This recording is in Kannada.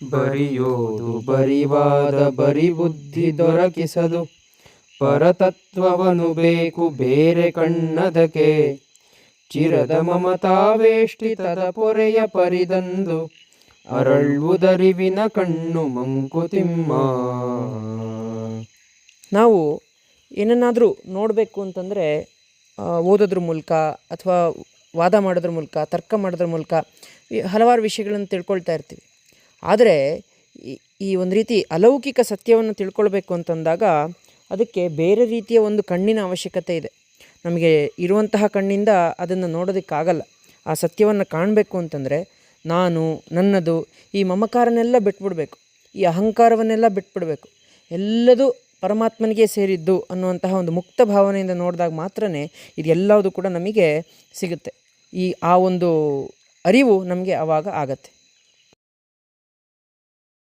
ಬರಿಯೋದು, ಬರಿವಾದ, ಬರಿ ಬುದ್ಧಿ ದೊರಕಿಸದು ಪರತತ್ವವನು ಬೇಕು ಬೇರೆ ಕಣ್ಣದಕ್ಕೆ. ಚಿರದ ಮಮತಾವೇಷ್ಟಿತದ ಪೊರೆಯ ಪರಿದಂದು ಅರಳುವುದರಿವಿನ ಕಣ್ಣು ಮಂಕುತಿಮ್ಮ ನಾವು ಏನನ್ನಾದರೂ ನೋಡಬೇಕು ಅಂತಂದರೆ ಓದೋದ್ರ ಮೂಲಕ ಅಥವಾ ವಾದ ಮಾಡೋದ್ರ ಮೂಲಕ, ತರ್ಕ ಮಾಡೋದ್ರ ಮೂಲಕ ಹಲವಾರು ವಿಷಯಗಳನ್ನು ತಿಳ್ಕೊಳ್ತಾ ಇರ್ತೀವಿ. ಆದರೆ ಈ ಒಂದು ರೀತಿ ಅಲೌಕಿಕ ಸತ್ಯವನ್ನು ತಿಳ್ಕೊಳ್ಬೇಕು ಅಂತಂದಾಗ ಅದಕ್ಕೆ ಬೇರೆ ರೀತಿಯ ಒಂದು ಕಣ್ಣಿನ ಅವಶ್ಯಕತೆ ಇದೆ. ನಮಗೆ ಇರುವಂತಹ ಕಣ್ಣಿಂದ ಅದನ್ನು ನೋಡೋದಕ್ಕಾಗಲ್ಲ. ಆ ಸತ್ಯವನ್ನು ಕಾಣಬೇಕು ಅಂತಂದರೆ ನಾನು, ನನ್ನದು, ಈ ಮಮಕಾರನೆಲ್ಲ ಬಿಟ್ಬಿಡಬೇಕು. ಈ ಅಹಂಕಾರವನ್ನೆಲ್ಲ ಬಿಟ್ಬಿಡಬೇಕು. ಎಲ್ಲದೂ ಪರಮಾತ್ಮನಿಗೆ ಸೇರಿದ್ದು ಅನ್ನುವಂತಹ ಒಂದು ಮುಕ್ತ ಭಾವನೆಯಿಂದ ನೋಡಿದಾಗ ಮಾತ್ರ ಇದೆಲ್ಲವುದು ಕೂಡ ನಮಗೆ ಸಿಗುತ್ತೆ. ಈ, ಆ ಒಂದು ಅರಿವು ನಮಗೆ ಆವಾಗ ಆಗತ್ತೆ.